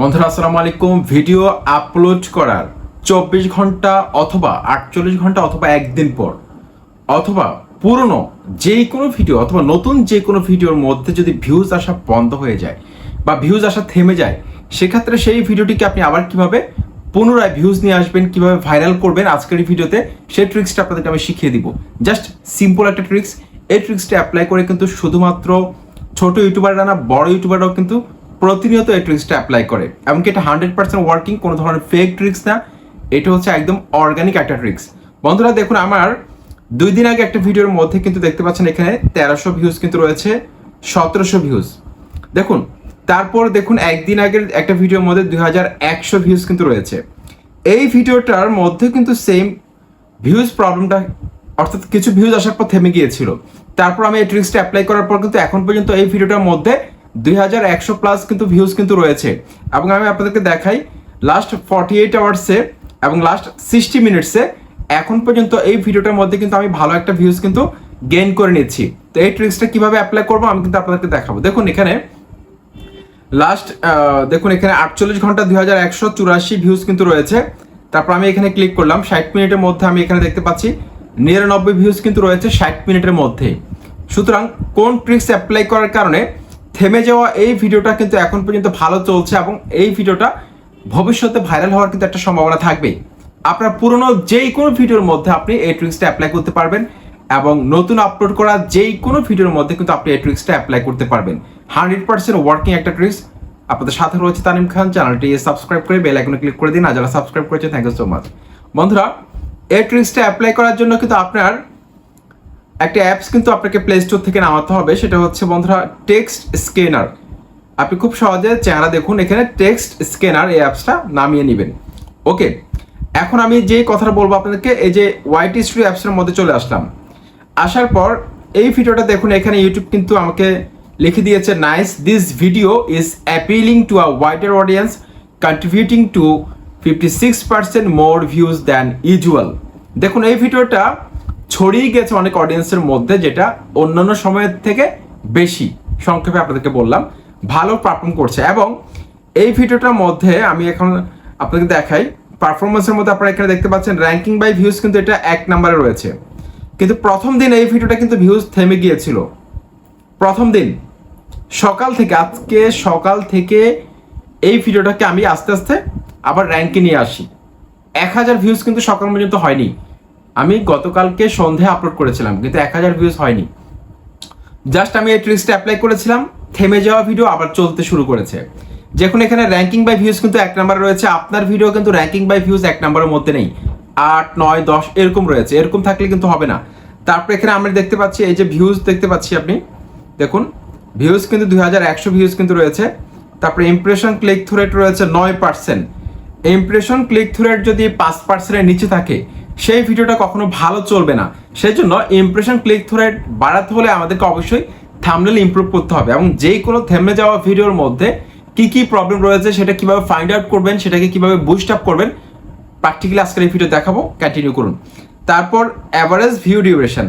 বন্ধুরা, আসসালামু আলাইকুম। ভিডিও আপলোড করার চব্বিশ ঘণ্টা অথবা আটচল্লিশ ঘণ্টা অথবা একদিন পর, অথবা পুরনো যে কোনো ভিডিও অথবা নতুন যে কোনো ভিডিওর মধ্যে যদি ভিউজ আসা বন্ধ হয়ে যায় বা ভিউজ আসা থেমে যায়, সেক্ষেত্রে সেই ভিডিওটিকে আপনি আবার কীভাবে পুনরায় ভিউজ নিয়ে আসবেন, কীভাবে ভাইরাল করবেন আজকের এই ভিডিওতে, সেই ট্রিক্সটা আপনাদেরকে আমি শিখিয়ে দিব। জাস্ট সিম্পল একটা ট্রিক্স এই ট্রিক্সটা অ্যাপ্লাই করে কিন্তু শুধুমাত্র ছোট ইউটিউবাররা না, বড় ইউটিউবাররাও কিন্তু প্রতিনিয়ত এই ট্রিক্সটা অ্যাপ্লাই করে। এমনকি এটা হান্ড্রেড পার্সেন্ট ওয়ার্কিং কোনো ধরনের ফেক ট্রিক্স না। এটা হচ্ছে একদম অর্গানিক একটা ট্রিক্স বন্ধুরা, দেখুন, আমার দুই দিন আগে একটা ভিডিওর মধ্যে কিন্তু দেখতে পাচ্ছেন এখানে তেরোশো ভিউজ কিন্তু রয়েছে, সতেরোশো ভিউজ দেখুন, তারপর দেখুন, একদিন আগের একটা ভিডিওর মধ্যে দুই হাজার একশো ভিউজ কিন্তু রয়েছে। এই ভিডিওটার মধ্যে কিন্তু সেম ভিউজ প্রবলেমটা অর্থাৎ কিছু ভিউজ আসার পর থেমে গিয়েছিল। তারপর আমি এই ট্রিক্সটা অ্যাপ্লাই করার পর কিন্তু এখন পর্যন্ত এই ভিডিওটার মধ্যে দুই হাজার একশো প্লাস কিন্তু ভিউজ কিন্তু রয়েছে। এবং আমি আপনাদেরকে দেখাই লাস্ট ফর্টি এইট আওয়ার্সে এবং লাস্ট সিক্সটি মিনিটসে এখন পর্যন্ত এই ভিডিওটার মধ্যে কিন্তু আমি ভালো একটা ভিউজ কিন্তু গেইন করে নিচ্ছি। তো এই ট্রিক্সটা কীভাবে অ্যাপ্লাই করব আমি কিন্তু আপনাদেরকে দেখাবো। দেখুন এখানে লাস্ট দেখুন এখানে আটচল্লিশ ঘণ্টা দুই হাজার একশো চুরাশি ভিউজ কিন্তু রয়েছে। তারপর আমি এখানে ক্লিক করলাম, ষাট মিনিটের মধ্যে আমি এখানে দেখতে পাচ্ছি, নিরানব্বই ভিউজ কিন্তু রয়েছে ষাট মিনিটের মধ্যে। সুতরাং কোন ট্রিক্স অ্যাপ্লাই করার কারণে থেমে যাওয়া এই ভিডিওটা কিন্তু এখন পর্যন্ত ভালো চলছে এবং এই ভিডিওটা ভবিষ্যতে ভাইরাল হওয়ার কিন্তু একটা সম্ভাবনা থাকবে আপনার পুরনো যেই কোনো ভিডিওর মধ্যে আপনি এই ট্রিক্সটা অ্যাপ্লাই করতে পারবেন এবং নতুন আপলোড করা যেই কোনো ভিডিওর মধ্যে কিন্তু আপনি এই ট্রিক্সটা অ্যাপ্লাই করতে পারবেন। হান্ড্রেড পার্সেন্ট ওয়ার্কিং একটা ট্রিক্স আপনাদের সাথে রয়েছে তানিম খান চ্যানেলটি সাবস্ক্রাইব করে বেল আইকনে ক্লিক করে দিন। আর যারা সাবস্ক্রাইব করেছে থ্যাংক ইউ সো মাচ বন্ধুরা, এই ট্রিক্সটা অ্যাপ্লাই করার জন্য কিন্তু আপনার একটা অ্যাপস কিন্তু আপনাকে প্লে স্টোর থেকে নামাতে হবে, সেটা হচ্ছে বন্ধুরা টেক্সট স্ক্যানার আপনি খুব সহজে চেহারা দেখুন, এখানে টেক্সট স্ক্যানার এই অ্যাপসটা নামিয়ে নেবেন। ওকে এখন আমি যে কথাটা বলব আপনাদেরকে, এই যে ওয়াইটি স্টুডিও অ্যাপসের মধ্যে চলে আসলাম। আসার পর এই ভিডিওটা দেখুন, এখানে ইউটিউব কিন্তু আমাকে লিখে দিয়েছে nice this video is appealing to a wider audience contributing to fifty six percent more views than usual দেখুন, এই ভিডিওটা ছড়িয়ে গেছে অনেক অডিয়েন্সের মধ্যে, যেটা অন্যান্য সময়ের থেকে বেশি সংক্ষেপে আপনাদেরকে বললাম। ভালো পারফর্ম করছে। এবং এই ভিডিওটার মধ্যে আমি এখন আপনাদের দেখাই। পারফরমেন্সের মধ্যে আপনারা এখানে দেখতে পাচ্ছেন র্যাঙ্কিং বাই ভিউজ কিন্তু এটা এক নাম্বারে রয়েছে। কিন্তু প্রথম দিন এই ভিডিওটা কিন্তু ভিউজ থেমে গিয়েছিল। প্রথম দিন, সকাল থেকে, আজকে সকাল থেকে এই ভিডিওটাকে আমি আস্তে আস্তে আবার র্যাঙ্কে নিয়ে আসি। এক হাজার ভিউজ কিন্তু সকাল পর্যন্ত হয়নি। আমি গতকালকে সন্ধে আপলোড করেছিলাম, কিন্তু এক হাজার ভিউজ হয়নি। জাস্ট আমি এই ট্রিক্সটা অ্যাপ্লাই করেছিলাম, থেমে যাওয়া ভিডিও আবার চলতে শুরু করেছে। যখন এখানে র্যাঙ্কিং বাই ভিউজ কিন্তু এক নাম্বারে রয়েছে, আপনার ভিডিও কিন্তু র্যাঙ্কিং বাই ভিউজ এক নাম্বারের মধ্যে নেই। আট, নয়, দশ, এরকম রয়েছে, এরকম থাকলে কিন্তু হবে না। তারপরে এখানে আমরা দেখতে পাচ্ছি, এই যে ভিউজ দেখতে পাচ্ছি আপনি, দেখুন ভিউজ কিন্তু দুই হাজার একশো ভিউজ কিন্তু রয়েছে। তারপরে ইমপ্রেশন ক্লিক থ্রু রেট রয়েছে নয় percent impression click through rate যদি পাঁচ পার্সেন্টের নিচে থাকে সেই ভিডিওটা কখনো ভালো চলবে না। সেই জন্য ইমপ্রেশন ক্লিক রেট বাড়াতে হলে আমাদেরকে অবশ্যই থামনেল ইমপ্রুভ করতে হবে এবং যেই কোনো থেমে যাওয়া ভিডিওর মধ্যে কি কি প্রবলেম রয়েছে সেটা কীভাবে ফাইন্ড আউট করবেন, সেটাকে কীভাবে বুস্ট আপ করবেন প্র্যাকটিক্যালি আজকের এই ভিডিও দেখাবো। কন্টিনিউ করুন। তারপর অ্যাভারেজ ভিউ ডিউরেশন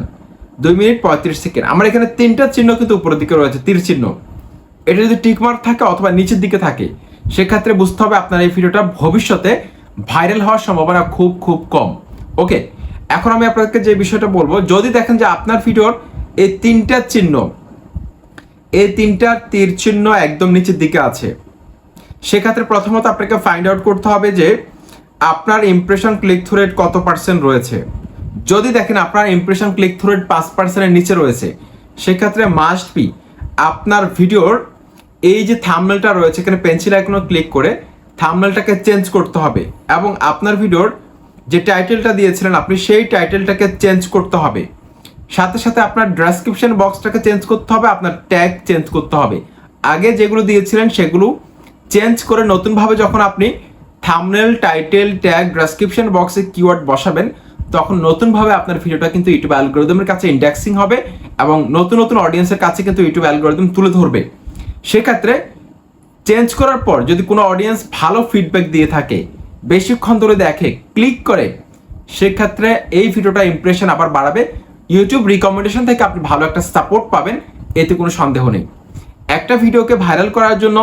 দুই মিনিট পঁয়ত্রিশ সেকেন্ড আমার এখানে তিনটা চিহ্ন কিন্তু উপরের দিকে রয়েছে, তীর চিহ্ন। এটা যদি টিকমার্ক থাকে অথবা নিচের দিকে থাকে, সেক্ষেত্রে বুঝতে হবে আপনার এই ভিডিওটা ভবিষ্যতে ভাইরাল হওয়ার সম্ভাবনা খুব খুব কম। ওকে এখন আমি আপনাদেরকে যে বিষয়টা বলব, যদি দেখেন যে আপনার ভিডিওর এই তিনটা চিহ্ন, এই তিনটা তীর চিহ্ন একদম নিচের দিকে আছে, সেক্ষেত্রে প্রথমত আপনাকে ফাইন্ড আউট করতে হবে যে আপনার ইমপ্রেশন ক্লিক থ্রু রেট কত পার্সেন্ট রয়েছে। যদি দেখেন আপনার ইমপ্রেশন ক্লিক থ্রু রেট পাঁচ পার্সেন্টের নিচে রয়েছে, সেক্ষেত্রে মাস্ট বি আপনার ভিডিওর এই যে থামনেলটা রয়েছে, এখানে পেন্সিল আইকনে ক্লিক করে থামনেলটাকে চেঞ্জ করতে হবে এবং আপনার ভিডিওর যে টাইটেলটা দিয়েছিলেন আপনি, সেই টাইটেলটাকে চেঞ্জ করতে হবে। সাথে সাথে আপনার ডেসক্রিপশন বক্সটাকে চেঞ্জ করতে হবে, আপনার ট্যাগ চেঞ্জ করতে হবে। আগে যেগুলো দিয়েছিলেন, সেগুলো চেঞ্জ করে নতুনভাবে যখন আপনি থামনেল টাইটেল ট্যাগ ডেসক্রিপশন বক্সে কিওয়ার্ড বসাবেন, তখন নতুনভাবে আপনার ভিডিওটা কিন্তু ইউটিউব অ্যালগোরিদমের কাছে ইন্ডেক্সিং হবে এবং নতুন নতুন অডিয়েন্সের কাছে কিন্তু ইউটিউব অ্যালগোরিদম তুলে ধরবে। সেক্ষেত্রে চেঞ্জ করার পর যদি কোনো অডিয়েন্স ভালো ফিডব্যাক দিয়ে থাকে বেশিক্ষণ ধরে দেখে ক্লিক করে, সেক্ষেত্রে এই ভিডিওটা ইমপ্রেশন আবার বাড়াবে। ইউটিউব রিকমেন্ডেশন থেকে আপনি ভালো একটা সাপোর্ট পাবেন, এতে কোনো সন্দেহ নেই। একটা ভিডিওকে ভাইরাল করার জন্য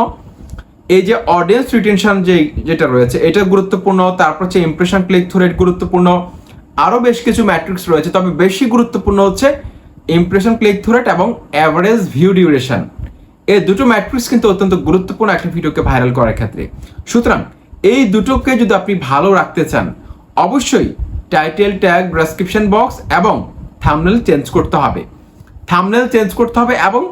এই যে অডিয়েন্স রিটেনশন যে, যেটা রয়েছে, এটা গুরুত্বপূর্ণ, তারপর হচ্ছে ইমপ্রেশন ক্লিক থ্রু রেট গুরুত্বপূর্ণ, আরও বেশ কিছু ম্যাট্রিক্স রয়েছে, তবে বেশি গুরুত্বপূর্ণ হচ্ছে ইমপ্রেশন ক্লিক থ্রু রেট এবং অ্যাভারেজ ভিউ ডিউরেশন এই দুটো ম্যাট্রিক্স কিন্তু অত্যন্ত গুরুত্বপূর্ণ একটা ভিডিওকে ভাইরাল করার ক্ষেত্রে। সুতরাং এই দুটোকে যদি আপনি ভালো রাখতে চান, অবশ্যই টাইটেল ট্যাগ ডেসক্রিপশন বক্স এবং থামনেল চেঞ্জ করতে হবে। থামনেল চেঞ্জ করতে হবে এবং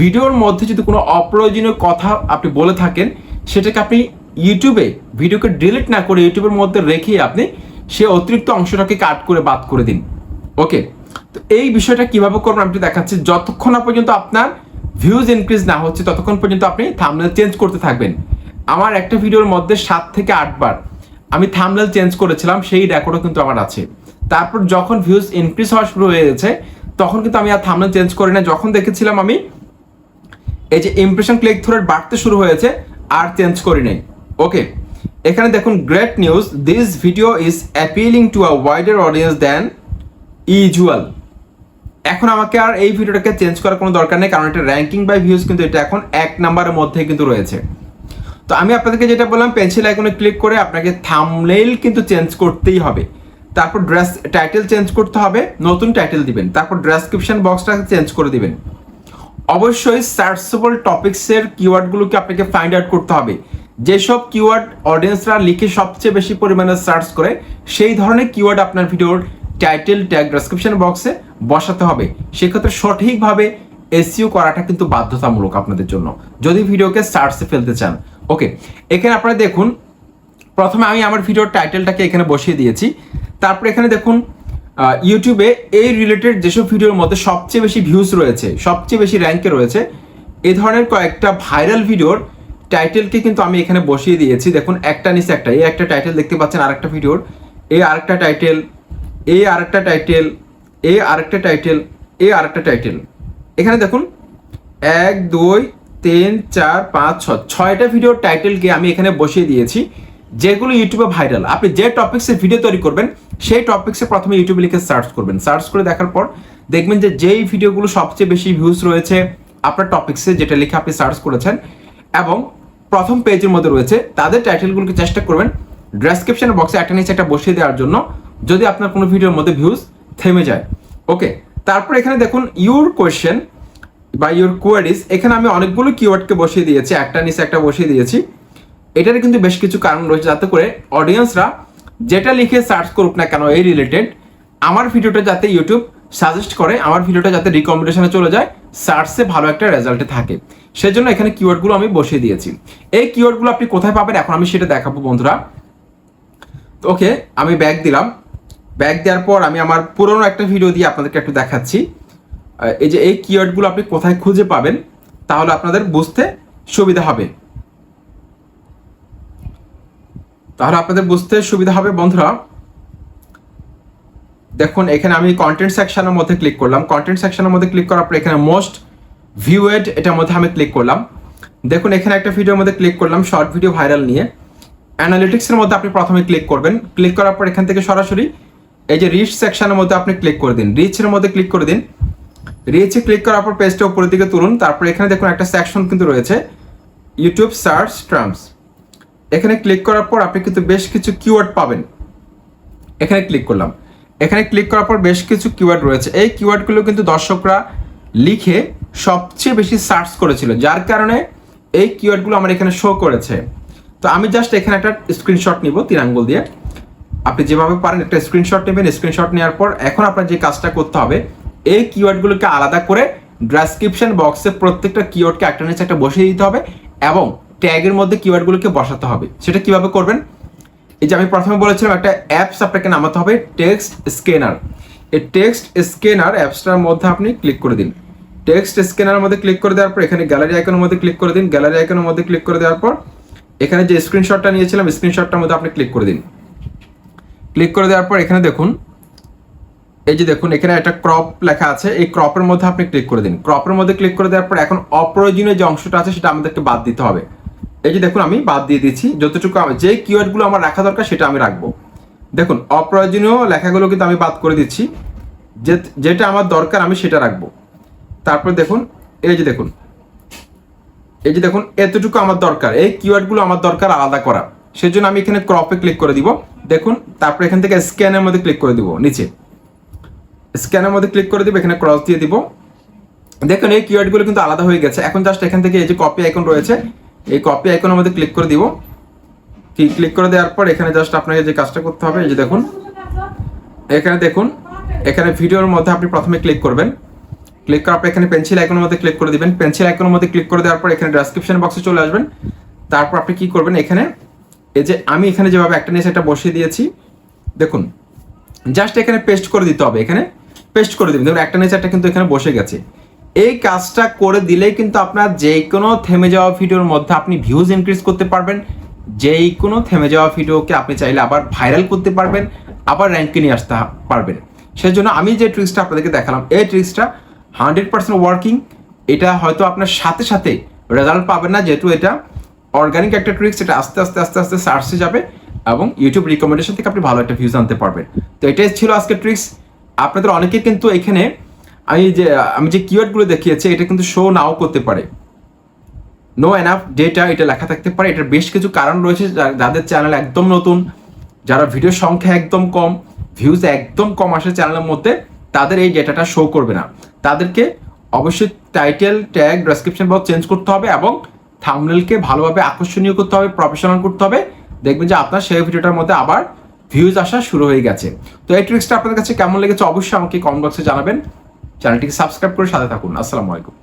ভিডিওর মধ্যে যদি কোনো অপ্রয়োজনীয় কথা আপনি বলে থাকেন, সেটাকে আপনি ইউটিউবে ভিডিওকে ডিলিট না করে ইউটিউবের মধ্যে রেখে আপনি সে অতিরিক্ত অংশটাকে কাট করে বাদ করে দিন। ওকে তো এই বিষয়টা কীভাবে করবেন একটু দেখাচ্ছি। যতক্ষণ না পর্যন্ত আপনার ভিউজ ইনক্রিজ না হচ্ছে, ততক্ষণ পর্যন্ত আপনি থামনেল চেঞ্জ করতে থাকবেন। আমার একটা ভিডিওর মধ্যে সাত থেকে আটবার আমি থামলেল চেঞ্জ করেছিলাম, সেই রেকর্ডও কিন্তু আমার আছে। তারপর যখন ভিউজ ইনক্রিজ হওয়া শুরু হয়ে গেছে, তখন কিন্তু আমি আর থামলেল চেঞ্জ করি না যখন দেখেছিলাম আমি, এই যে ইমপ্রেশন ক্লিক থ্রু বাড়তে শুরু হয়েছে, আর চেঞ্জ করি নাই। ওকে এখানে দেখুন great news this video is appealing to a wider audience than usual এখন আমাকে আর এই ভিডিওটাকে চেঞ্জ করার কোনো দরকার নেই, কারণ এটা র্যাঙ্কিং বাই ভিউজ কিন্তু এটা এখন এক নাম্বারের মধ্যে কিন্তু রয়েছে। তো আমি আপনাদেরকে যেটা বললাম পেন্সিল আইকনে ক্লিক করে আপনাকে থামনেইল কিন্তু চেঞ্জ করতেই হবে। তারপর ড্রেস টাইটেল চেঞ্জ করতে হবে, নতুন টাইটেল দিবেন। তারপর ডেসক্রিপশন বক্সটা চেঞ্জ করে দিবেন। অবশ্যই সার্চেবল টপিক্সের কিওয়ার্ডগুলোকে আপনাকে ফাইন্ড আউট করতে হবে। যেসব কিওয়ার্ড অডিয়েন্সরা লিখে সবচেয়ে বেশি পরিমাণে সার্চ করে, সেই ধরনের কিওয়ার্ড আপনার ভিডিওর টাইটেল ট্যাগ ডেসক্রিপশন বক্সে বসাতে হবে। সেক্ষেত্রে সঠিকভাবে এসিও করাটা কিন্তু বাধ্যতামূলক আপনাদের জন্য। যদি ভিডিওকে সার্চে ফেলতে চান ওকে এখানে আপনারা দেখুন, প্রথমে আমি আমার ভিডিওর টাইটেলটাকে এখানে বসিয়ে দিয়েছি। তারপরে এখানে দেখুন ইউটিউবে এই রিলেটেড যেসব ভিডিওর মধ্যে সবচেয়ে বেশি ভিউজ রয়েছে, সবচেয়ে বেশি র্যাঙ্কে রয়েছে, এ ধরনের কয়েকটা ভাইরাল ভিডিওর টাইটেলকে কিন্তু আমি এখানে বসিয়ে দিয়েছি। দেখুন, একটা নিচে একটা, এই একটা টাইটেল দেখতে পাচ্ছেন আরেকটা ভিডিওর এই আরেকটা টাইটেল এই আরেকটা টাইটেল এই আরেকটা টাইটেল এই আরেকটা টাইটেল এখানে দেখুন, এক, দুই তিন, চার, পাঁচ ছ ছয়টা ভিডিও টাইটেলকে আমি এখানে বসিয়ে দিয়েছি। যেগুলো ইউটিউবে ভাইরাল আপনি যে টপিক্সে ভিডিও তৈরি করবেন, সেই টপিক্সে প্রথমে ইউটিউবে লিখে সার্চ করবেন। সার্চ করে দেখার পর দেখবেন যে যেই ভিডিওগুলো সবচেয়ে বেশি ভিউজ রয়েছে আপনার টপিক্সে যেটা লিখে আপনি সার্চ করেছেন এবং প্রথম পেজের মধ্যে রয়েছে, তাদের টাইটেলগুলোকে চেষ্টা করবেন ডেসক্রিপশন বক্সে একটা নিচে একটা বসিয়ে দেওয়ার জন্য, যদি আপনার কোনো ভিডিওর মধ্যে ভিউজ থেমে যায়। ওকে তারপর এখানে দেখুন ইউর কোয়েশ্চেন বা ইউর কোয়ারিজ এখানে আমি অনেকগুলো কিওয়ার্ডকে বসিয়ে দিয়েছি, একটা নিচে একটা বসিয়ে দিয়েছি। এটার কিন্তু বেশ কিছু কারণ রয়েছে, যাতে করে অডিয়েন্সরা যেটা লিখে সার্চ করুক না কেন এই রিলেটেড আমার ভিডিওটা যাতে ইউটিউব সাজেস্ট করে, আমার ভিডিওটা যাতে রিকমেন্ডেশনে চলে যায় সার্চে ভালো একটা রেজাল্টে থাকে। সেজন্য এখানে কিওয়ার্ডগুলো আমি বসিয়ে দিয়েছি। এই কিওয়ার্ডগুলো আপনি কোথায় পাবেন? এখন আমি সেটা দেখাবো, বন্ধুরা। ওকে আমি ব্যাগ দিলাম। ব্যাগ দেওয়ার পর আমি আমার পুরনো একটা ভিডিও দিয়ে আপনাদেরকে একটু দেখাচ্ছি। এই যে এই কিওয়ার্ডগুলো আপনি কোথায় খুঁজে পাবেন, তাহলে আপনাদের বুঝতে সুবিধা হবে। তাহলে আপনাদের বুঝতে সুবিধা হবে, বন্ধুরা। দেখুন, এখানে আমি কন্টেন্ট সেকশনের মধ্যে ক্লিক করলাম। কন্টেন্ট সেকশনের মধ্যে ক্লিক করার পর এখানে মোস্ট ভিউয়েড এটার মধ্যে আমি ক্লিক করলাম। দেখুন, এখানে একটা ভিডিওর মধ্যে ক্লিক করলাম শর্ট ভিডিও ভাইরাল নিয়ে। অ্যানালিটিক্সের মধ্যে আপনি প্রথমে ক্লিক করবেন। ক্লিক করার পর এখান থেকে সরাসরি এই যে রিচ সেকশনের মধ্যে আপনি ক্লিক করে দিন। রিচের মধ্যে ক্লিক করে দিন। রিচে ক্লিক করার পর পেজটা উপরের দিকে তুলুন, তারপর এখানে দেখুন একটা সেকশন কিন্তু রয়েছে ইউটিউব সার্চ টার্মস এখানে ক্লিক করার পর আপনি কিন্তু বেশ কিছু কিওয়ার্ড পাবেন। এখানে ক্লিক করলাম। এখানে ক্লিক করার পর বেশ কিছু কিওয়ার্ড রয়েছে। এই কিওয়ার্ডগুলো কিন্তু দর্শকরা লিখে সবচেয়ে বেশি সার্চ করেছিল, যার কারণে এই কিওয়ার্ডগুলো আমার এখানে শো করেছে। তো আমি জাস্ট এখানে একটা স্ক্রিনশট নিব, তিন আঙ্গুল দিয়ে। আপনি যেভাবে পারেন একটা স্ক্রিনশট নেবেন। স্ক্রিনশট নেওয়ার পর এখন আপনার যে কাজটা করতে হবে এই কিওয়ার্ডগুলোকে আলাদা করে ডেসক্রিপশন বক্সে প্রত্যেকটা কিওয়ার্ডকে একটা নিচে একটা বসিয়ে দিতে হবে এবং ট্যাগের মধ্যে কিওয়ার্ডগুলোকে বসাতে হবে। সেটা কীভাবে করবেন? এই যে আমি প্রথমে বলেছিলাম একটা অ্যাপস আপনাকে নামাতে হবে টেক্সট স্ক্যানার এই টেক্সট স্ক্যানার অ্যাপসটার মধ্যে আপনি ক্লিক করে দিন। টেক্সট স্ক্যানার মধ্যে ক্লিক করে দেওয়ার পর, এখানে গ্যালারি আইকনের মধ্যে ক্লিক করে দিন। গ্যালারি আইকনের মধ্যে ক্লিক করে দেওয়ার পর, এখানে যে স্ক্রিনশটটা নিয়েছিলাম স্ক্রিনশটটার মধ্যে আপনি ক্লিক করে দিন। ক্লিক করে দেওয়ার পর, এখানে দেখুন এই যে দেখুন, এখানে একটা ক্রপ লেখা আছে। এই ক্রপের মধ্যে আপনি ক্লিক করে দিন। ক্রপের মধ্যে ক্লিক করে দেওয়ার পর এখন অপ্রয়োজনীয় যে অংশটা আছে, সেটা আমাদেরকে বাদ দিতে হবে। এই যে দেখুন, আমি বাদ দিয়ে দিচ্ছি যতটুকু যে কিওয়ার্ডগুলো আমার রাখা দরকার, সেটা আমি রাখব। দেখুন, অপ্রয়োজনীয় লেখাগুলো কিন্তু আমি বাদ করে দিচ্ছি। যে যেটা আমার দরকার, আমি সেটা রাখব। তারপর দেখুন, এই যে দেখুন। এই যে দেখুন, এতটুকু আমার দরকার। এই কিওয়ার্ডগুলো আমার দরকার আলাদা করা। সেজন্য আমি এখানে ক্রপে ক্লিক করে দিব। দেখুন, তারপর এখান থেকে স্ক্যানের মধ্যে ক্লিক করে দিব, নিচে। স্ক্যানের মধ্যে ক্লিক করে দিব, এখানে ক্রস দিয়ে দিব। দেখুন, এই কিওয়ার্ডগুলো কিন্তু আলাদা হয়ে গেছে। এখন জাস্ট এখান থেকে এই যে কপি আইকন রয়েছে, এই কপি আইকনের মধ্যে ক্লিক করে দিব। ক্লিক করে দেওয়ার পর এখানে জাস্ট আপনাকে যে কাজটা করতে হবে, এই যে দেখুন। এখানে দেখুন, এখানে ভিডিওর মধ্যে আপনি প্রথমে ক্লিক করবেন। ক্লিক করার পর এখানে পেন্সিল আইকনের মধ্যে ক্লিক করে দিবেন। পেন্সিল আইকনের মধ্যে ক্লিক করে দেওয়ার পর এখানে ডেসক্রিপশন বক্সে চলে আসবেন। তারপর আপনি কি করবেন এখানে, এই যে আমি এখানে যেভাবে একটা নিয়ে সেটা বসিয়ে দিয়েছি, দেখুন। জাস্ট এখানে পেস্ট করে দিতে হবে এখানে। পেস্ট করে দিবেন। দেখুন একটা নিচে একটা কিন্তু এখানে বসে গেছে। এই কাজটা করে দিলেই কিন্তু আপনার যে কোনো থেমে যাওয়া ভিডিওর মধ্যে আপনি ভিউজ ইনক্রিজ করতে পারবেন। যেই কোনো থেমে যাওয়া ভিডিওকে আপনি চাইলে আবার ভাইরাল করতে পারবেন, আবার র্যাঙ্কে নিয়ে আসতে পারবেন। সেই জন্য আমি যে ট্রিক্সটা আপনাদেরকে দেখালাম, এই ট্রিক্সটা হান্ড্রেড পার্সেন্ট ওয়ার্কিং এটা হয়তো আপনার সাথে সাথে রেজাল্ট পাবেন না, যেহেতু এটা অর্গানিক একটা ট্রিক্স এটা আস্তে আস্তে আস্তে আস্তে সার্চে যাবে এবং ইউটিউব রিকমেন্ডেশন থেকে আপনি ভালো একটা ভিউজ আনতে পারবেন। তো এটাই ছিল আজকের ট্রিক্স আপনাদের অনেকে কিন্তু এখানে আমি যে আমি যে কিওয়ার্ডগুলো দেখিয়েছি, এটা কিন্তু শো নাও করতে পারে। নো এনাফ ডেটা এটা লেখা থাকতে পারে। এটার বেশ কিছু কারণ রয়েছে যাদের চ্যানেল একদম নতুন, যারা ভিডিও সংখ্যা একদম কম ভিউজ একদম কম আসে চ্যানেলের মধ্যে, তাদের এই ডেটাটা শো করবে না। তাদেরকে অবশ্যই title tag description box change করতে হবে এবং থামনেলকে ভালোভাবে আকর্ষণীয় করতে হবে প্রফেশনাল করতে হবে। দেখবেন যে আপনার সেই ভিডিওটার মধ্যে আবার ভিউজ আসা শুরু হয়ে গেছে। তো এই ট্রিক্সটা আপনাদের কাছে কেমন লেগেছে অবশ্যই আমাকে কমেন্ট বক্সে জানাবেন। চ্যানেলটিকে সাবস্ক্রাইব করে সাথে থাকুন। আসসালামু আলাইকুম।